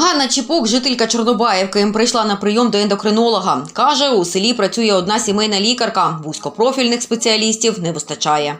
Ганна Чіпук, жителька Чорнобаївки, прийшла на прийом до ендокринолога. Каже, у селі працює одна сімейна лікарка. Вузькопрофільних спеціалістів не вистачає.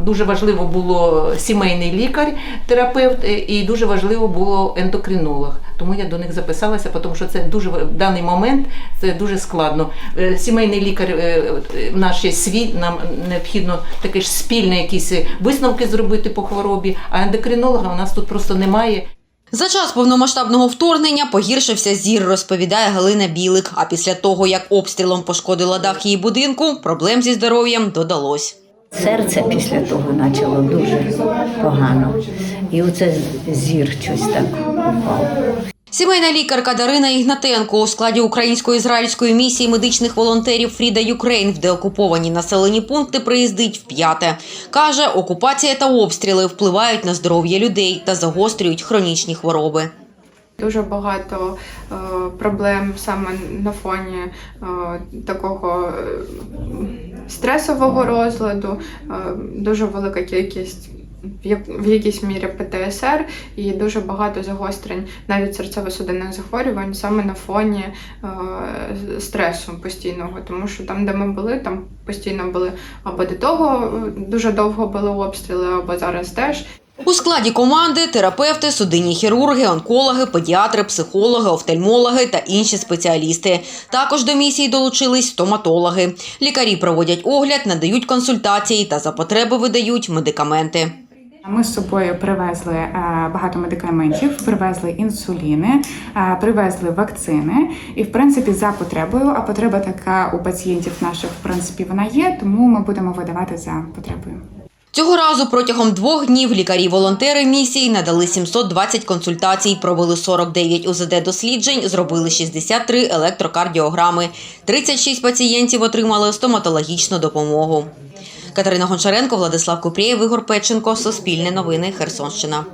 Дуже важливо було сімейний лікар, терапевт, е, і дуже важливо було ендокринолог. Тому я до них записалася, тому що це дуже в даний момент це дуже складно. Е, Сімейний лікар е, наш є свій, нам необхідно таке ж спільне якісь висновки зробити по хворобі, а ендокринолога у нас тут просто немає. За час повномасштабного вторгнення погіршився зір, розповідає Галина Білик. А після того, як обстрілом пошкодила дах її будинку, проблем зі здоров'ям додалось. Серце після того почало дуже погано. І оце зір щось так упав. Сімейна лікарка Дарина Ігнатенко у складі українсько-ізраїльської місії медичних волонтерів Фріда Юкрейн в деокуповані населені пункти приїздить вп'яте. Каже, окупація та обстріли впливають на здоров'я людей та загострюють хронічні хвороби. Дуже багато е, проблем саме на фоні е, такого е, стресового розладу, дуже велика кількість. В якійсь мірі ПТСР і дуже багато загострень навіть серцево-судинних захворювань саме на фоні е, стресу постійного, тому що там, де ми були, там постійно були або до того е, дуже довго були обстріли, або зараз теж. У складі команди терапевти, судинні хірурги, онкологи, педіатри, психологи, офтальмологи та інші спеціалісти. Також до місії долучились стоматологи. Лікарі проводять огляд, надають консультації та за потреби видають медикаменти. Ми з собою привезли е, багато медикаментів, привезли інсуліни, е, привезли вакцини. І, в принципі, за потребою, а потреба така у пацієнтів наших, в принципі, вона є, тому ми будемо видавати за потребою. Цього разу протягом двох днів лікарі-волонтери місії надали 720 консультацій, провели 49 УЗД-досліджень, зробили 63 електрокардіограми. 36 пацієнтів отримали стоматологічну допомогу. Катерина Гончаренко, Владислав Купрієв, Ігор Печенко. Суспільне новини. Херсонщина.